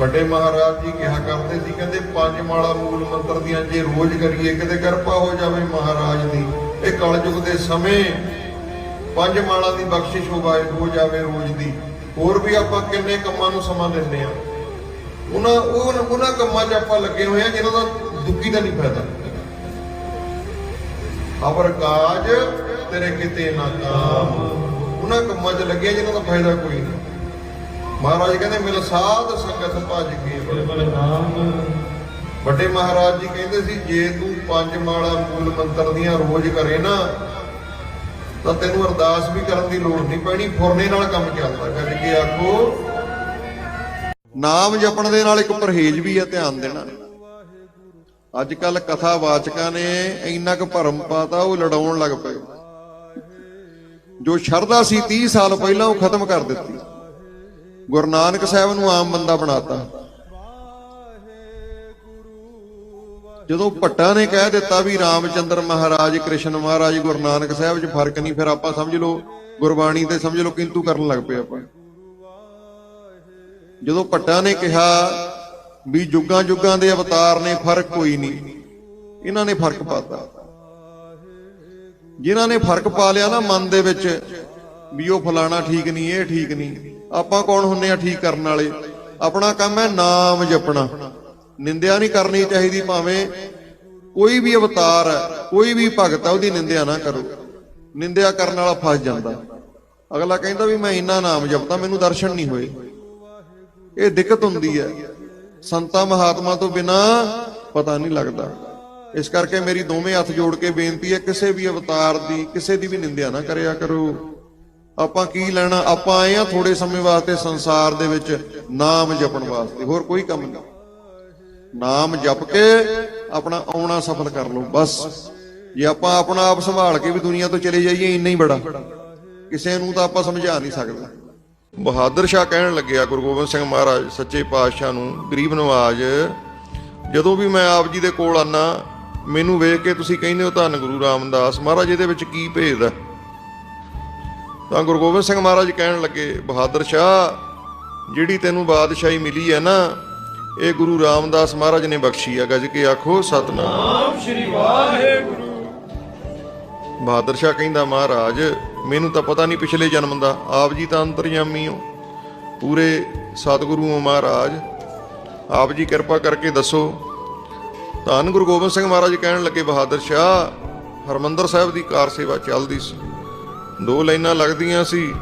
ਵੱਡੇ ਮਹਾਰਾਜ ਜੀ ਕਿਹਾ ਕਰਦੇ ਸੀ, ਕਹਿੰਦੇ ਪੰਜ ਮਾਲਾ ਮੂਲ ਮੰਤਰ ਦੀਆਂ ਜੇ ਰੋਜ਼ ਕਰੀਏ, ਕਿਤੇ ਕਿਰਪਾ ਹੋ ਜਾਵੇ ਮਹਾਰਾਜ ਦੀ। ਇਹ ਕਲਯੁਗ ਦੇ ਸਮੇਂ ਪੰਜ ਮਾਲਾ ਦੀ ਬਖਸ਼ਿਸ਼ ਹੋਵਾਏ ਹੋ ਜਾਵੇ ਰੋਜ਼ ਦੀ। ਹੋਰ ਵੀ ਆਪਾਂ ਕਿੰਨੇ ਕੰਮਾਂ ਨੂੰ ਸਮਾਂ ਦਿੰਦੇ ਆ ਉਹਨਾਂ ਉਹ ਉਹਨਾਂ ਕੰਮਾਂ 'ਚ ਆਪਾਂ ਲੱਗੇ ਹੋਏ ਆ ਜਿਹਨਾਂ ਦਾ ਦੁੱਖੀ ਦਾ ਨਹੀਂ ਫਾਇਦਾ। ਅਵਰ ਕਾਜ ਤੇਰੇ ਕਿਤੇ ਨਾ ਕਾਮ। ਉਹਨਾਂ ਕੰਮਾਂ 'ਚ ਲੱਗੇ ਜਿਹਨਾਂ ਦਾ ਫਾਇਦਾ ਕੋਈ ਨਹੀਂ। ਮਹਾਰਾਜ ਕਹਿੰਦੇ ਮਿਲ ਸਾਧ ਸੰਗਤ ਭਜ ਕੇ ਵੱਡੇ ਮਹਾਰਾਜ ਜੀ ਕਹਿੰਦੇ ਸੀ ਜੇ ਤੂੰ ਪੰਜ ਮਾਲਾ ਮੂਲ ਮੰਤਰ ਦੀਆਂ ਰੋਜ਼ ਕਰੇ ਨਾ ਤਾਂ ਤੈਨੂੰ ਅਰਦਾਸ ਵੀ ਕਰਨ ਦੀ ਲੋੜ ਨਹੀਂ ਪੈਣੀ ਫੁਰਨੇ ਨਾਲ ਕੰਮ ਚੱਲਦਾ ਗੱਜ ਕੇ ਆਖੋ ਨਾਮ ਜਪਣ ਦੇ ਨਾਲ ਇੱਕ ਪਰਹੇਜ ਵੀ ਹੈ ਧਿਆਨ ਦੇਣਾ। ਅੱਜ ਕੱਲ ਕਥਾ ਵਾਚਕਾਂ ਨੇ ਇੰਨਾ ਕੁ ਭਰਮ ਪਾਤਾ ਉਹ ਲੜਾਉਣ ਲੱਗ ਪਏ। ਜੋ ਸ਼ਰਧਾ ਸੀ 30 ਸਾਲ ਪਹਿਲਾਂ ਉਹ ਖਤਮ ਕਰ ਦਿੱਤੀ। ਗੁਰੂ ਨਾਨਕ ਸਾਹਿਬ ਨੂੰ ਆਮ ਬੰਦਾ ਬਣਾਤਾ। ਜਦੋਂ ਭੱਟਾ ਨੇ ਕਹਿ ਦਿੱਤਾ ਵੀ ਰਾਮਚੰਦਰ ਮਹਾਰਾਜ, ਕ੍ਰਿਸ਼ਨ ਮਹਾਰਾਜ, ਗੁਰੂ ਨਾਨਕ ਸਾਹਿਬ 'ਚ ਫ਼ਰਕ ਨਹੀਂ, ਫਿਰ ਆਪਾਂ ਸਮਝ ਲਓ, ਗੁਰਬਾਣੀ ਤੇ ਸਮਝ ਲਓ ਕਿੰਤੂ ਕਰਨ ਲੱਗ ਪਏ ਆਪਾਂ। ਜਦੋਂ ਭੱਟਾ ਨੇ ਕਿਹਾ ਵੀ ਜੁਗਾਂ ਜੁਗਾਂ ਦੇ ਅਵਤਾਰ ਨੇ, ਫ਼ਰਕ ਕੋਈ ਨਹੀਂ। ਇਹਨਾਂ ਨੇ ਫ਼ਰਕ ਪਾਤਾ। ਜਿਨ੍ਹਾਂ ਨੇ ਫ਼ਰਕ ਪਾ ਲਿਆ ਨਾ ਮਨ ਦੇ ਵਿੱਚ, ਵੀ ਉਹ ਫਲਾਣਾ ਠੀਕ ਨਹੀਂ, ਇਹ ਠੀਕ ਨਹੀਂ। ਆਪਾਂ ਕੌਣ ਹੁੰਨੇ ਆ ਠੀਕ ਕਰਨ ਵਾਲੇ? ਆਪਣਾ ਕੰਮ ਹੈ ਨਾਮ ਜਪਣਾ। ਨਿੰਦਿਆ ਨਹੀਂ ਕਰਨੀ ਚਾਹੀਦੀ ਭਾਵੇਂ ਕੋਈ ਵੀ ਅਵਤਾਰ ਹੈ, ਕੋਈ ਵੀ ਭਗਤ ਹੈ, ਉਹਦੀ ਨਿੰਦਿਆ ਨਾ ਕਰੋ। ਨਿੰਦਿਆ ਕਰਨ ਵਾਲਾ ਫਸ ਜਾਂਦਾ। ਅਗਲਾ ਕਹਿੰਦਾ ਵੀ ਮੈਂ ਇੰਨਾ ਨਾਮ ਜਪਦਾ, ਮੈਨੂੰ ਦਰਸ਼ਨ ਨਹੀਂ ਹੋਏ। ਇਹ ਦਿੱਕਤ ਹੁੰਦੀ ਹੈ। ਸੰਤਾਂ ਮਹਾਤਮਾ ਤੋਂ ਬਿਨਾ ਪਤਾ ਨਹੀਂ ਲੱਗਦਾ। ਇਸ ਕਰਕੇ ਮੇਰੀ ਦੋਵੇਂ ਹੱਥ ਜੋੜ ਕੇ ਬੇਨਤੀ ਹੈ, ਕਿਸੇ ਵੀ ਅਵਤਾਰ ਦੀ, ਕਿਸੇ ਦੀ ਵੀ ਨਿੰਦਿਆ ਨਾ ਕਰਿਆ ਕਰੋ। ਆਪਾਂ ਕੀ ਲੈਣਾ? ਆਪਾਂ ਆਏ ਆ ਥੋੜੇ ਸਮੇਂ ਵਾਸਤੇ ਸੰਸਾਰ ਦੇ ਵਿੱਚ ਨਾਮ ਜਪਣ ਵਾਸਤੇ। ਹੋਰ ਕੋਈ ਕੰਮ ਨਹੀਂ। ਨਾਮ ਜਪ ਕੇ ਆਪਣਾ ਆਉਣਾ ਸਫਲ ਕਰ ਲਓ, ਬਸ। ਜੇ ਆਪਾਂ ਆਪਣਾ ਆਪ ਸੰਭਾਲ ਕੇ ਵੀ ਦੁਨੀਆ ਤੋਂ ਚਲੇ ਜਾਈਏ, ਇੰਨਾ ਹੀ ਬੜਾ। ਕਿਸੇ ਨੂੰ ਤਾਂ ਆਪਾਂ ਸਮਝਾ ਨਹੀਂ ਸਕਦੇ। ਬਹਾਦਰ ਸ਼ਾਹ ਕਹਿਣ ਲੱਗਿਆ, ਗੁਰੂ ਗੋਬਿੰਦ ਸਿੰਘ ਮਹਾਰਾਜ, ਸੱਚੇ ਪਾਤਸ਼ਾਹ ਨੂੰ, ਗਰੀਬ ਨਵਾਜ, ਜਦੋਂ ਵੀ ਮੈਂ ਆਪ ਜੀ ਦੇ ਕੋਲ ਆਨਾ, ਮੈਨੂੰ ਵੇਖ ਕੇ ਤੁਸੀਂ ਕਹਿੰਦੇ ਹੋ ਧੰਨ ਗੁਰੂ ਰਾਮਦਾਸ। ਮਹਾਰਾਜ, ਇਹਦੇ ਵਿੱਚ ਕੀ ਭੇਦ ਹੈ? ਤਾਂ ਗੁਰੂ ਗੋਬਿੰਦ ਸਿੰਘ ਮਹਾਰਾਜ ਕਹਿਣ ਲੱਗੇ ਬਹਾਦਰ ਸ਼ਾਹ ਜਿਹੜੀ ਤੈਨੂੰ ਬਾਦਸ਼ਾਹੀ ਮਿਲੀ ਹੈ ਨਾ ਇਹ ਗੁਰੂ ਰਾਮਦਾਸ ਮਹਾਰਾਜ ਨੇ ਬਖਸ਼ੀ ਹੈ ਗੱਜ ਕੇ ਆਖੋ ਸਤਨਾਮ। ਨਾਮ ਸ਼੍ਰੀ ਵਾਹਿਗੁਰੂ। ਬਹਾਦਰ ਸ਼ਾਹ ਕਹਿੰਦਾ ਮਹਾਰਾਜ ਮੈਨੂੰ ਤਾਂ ਪਤਾ ਨਹੀਂ ਪਿਛਲੇ ਜਨਮ ਦਾ ਆਪ ਜੀ ਤਾਂ ਅੰਤਰਯਾਮੀ ਹੋ। ਪੂਰੇ ਸਤਿਗੁਰੂ ਹੋ ਮਹਾਰਾਜ। ਆਪ ਜੀ ਕਿਰਪਾ ਕਰਕੇ ਦੱਸੋ। ਧੰਨ ਗੁਰੂ ਗੋਬਿੰਦ ਸਿੰਘ ਮਹਾਰਾਜ ਕਹਿਣ ਲੱਗੇ ਬਹਾਦਰ ਸ਼ਾਹ ਹਰਮੰਦਰ ਸਾਹਿਬ ਦੀ ਕਾਰ ਸੇਵਾ ਚੱਲਦੀ ਸੀ। ਦੋ ਲਾਈਨਾਂ ਲੱਗਦੀਆਂ ਸੀ।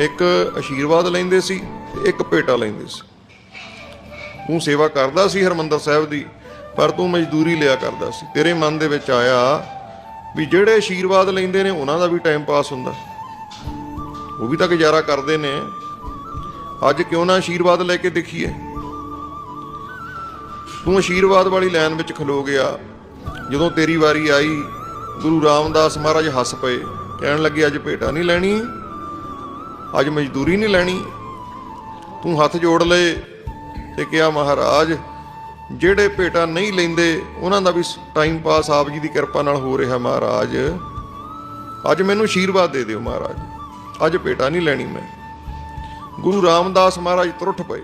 ਇੱਕ ਆਸ਼ੀਰਵਾਦ ਲੈਂਦੇ ਸੀ ਤੇ ਇੱਕ ਭੇਟਾ ਲੈਂਦੇ ਸੀ। ਤੂੰ ਸੇਵਾ ਕਰਦਾ ਸੀ ਹਰਮੰਦਰ ਸਾਹਿਬ ਦੀ, ਪਰ ਤੂੰ ਮਜ਼ਦੂਰੀ ਲਿਆ ਕਰਦਾ ਸੀ। ਤੇਰੇ ਮਨ ਦੇ ਵਿੱਚ ਆਇਆ ਵੀ ਜਿਹੜੇ ਆਸ਼ੀਰਵਾਦ ਲੈਂਦੇ ਨੇ, ਉਹਨਾਂ ਦਾ ਵੀ ਟਾਈਮ ਪਾਸ ਹੁੰਦਾ। ਉਹ ਵੀ ਤਾਂ ਗੁਜ਼ਾਰਾ ਕਰਦੇ ਨੇ। ਅੱਜ ਕਿਉਂ ਨਾ ਆਸ਼ੀਰਵਾਦ ਲੈ ਕੇ ਦੇਖੀਏ। ਤੂੰ ਆਸ਼ੀਰਵਾਦ ਵਾਲੀ ਲਾਈਨ ਵਿੱਚ ਖਲੋ ਗਿਆ। ਜਦੋਂ ਤੇਰੀ ਵਾਰੀ ਆਈ, ਗੁਰੂ ਰਾਮਦਾਸ ਮਹਾਰਾਜ ਹੱਸ ਪਏ। ਕਹਿਣ ਲੱਗੇ, ਅੱਜ ਭੇਟਾ ਨਹੀਂ ਲੈਣੀ, ਅੱਜ ਮਜ਼ਦੂਰੀ ਨਹੀਂ ਲੈਣੀ। ਤੂੰ ਹੱਥ ਜੋੜ ਲਏ ਤੇ ਕਿਹਾ, ਮਹਾਰਾਜ, ਜਿਹੜੇ ਭੇਟਾ ਨਹੀਂ ਲੈਂਦੇ, ਉਹਨਾਂ ਦਾ ਵੀ ਟਾਈਮ ਪਾਸ ਆਪ ਜੀ ਦੀ ਕਿਰਪਾ ਨਾਲ ਹੋ ਰਿਹਾ, ਮਹਾਰਾਜ। ਅੱਜ ਮੈਨੂੰ ਆਸ਼ੀਰਵਾਦ ਦੇ ਦਿਓ, ਮਹਾਰਾਜ। ਅੱਜ ਭੇਟਾ ਨਹੀਂ ਲੈਣੀ ਮੈਂ। ਗੁਰੂ ਰਾਮਦਾਸ ਮਹਾਰਾਜ ਤੁਰਠ ਪਏ।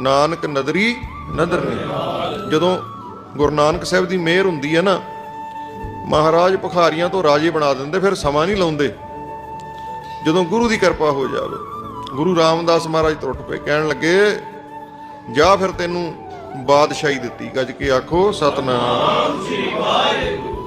ਨਾਨਕ ਨਦਰੀ, ਨਦਰ ਨਹੀਂ। ਜਦੋਂ ਗੁਰੂ ਨਾਨਕ ਸਾਹਿਬ ਦੀ ਮਿਹਰ ਹੁੰਦੀ ਹੈ ਨਾ ਮਹਾਰਾਜ ਭਖਾਰੀਆਂ ਤੋਂ ਰਾਜੇ ਬਣਾ ਦਿੰਦੇ, ਫਿਰ ਸਮਾਂ ਨਹੀਂ ਲਾਉਂਦੇ। ਜਦੋਂ ਗੁਰੂ ਦੀ ਕਿਰਪਾ ਹੋ ਜਾਵੇ, ਗੁਰੂ ਰਾਮਦਾਸ ਮਹਾਰਾਜ ਤੁਰਠ ਪਏ, ਕਹਿਣ ਲੱਗੇ, ਜਾਂ ਫਿਰ ਤੈਨੂੰ ਬਾਦਸ਼ਾਹੀ ਦਿੱਤੀ, ਗੱਜ ਕੇ ਆਖੋ, ਸਤਨਾਮ। ਸ੍ਰੀ ਵਾਹਿਗੁਰੂ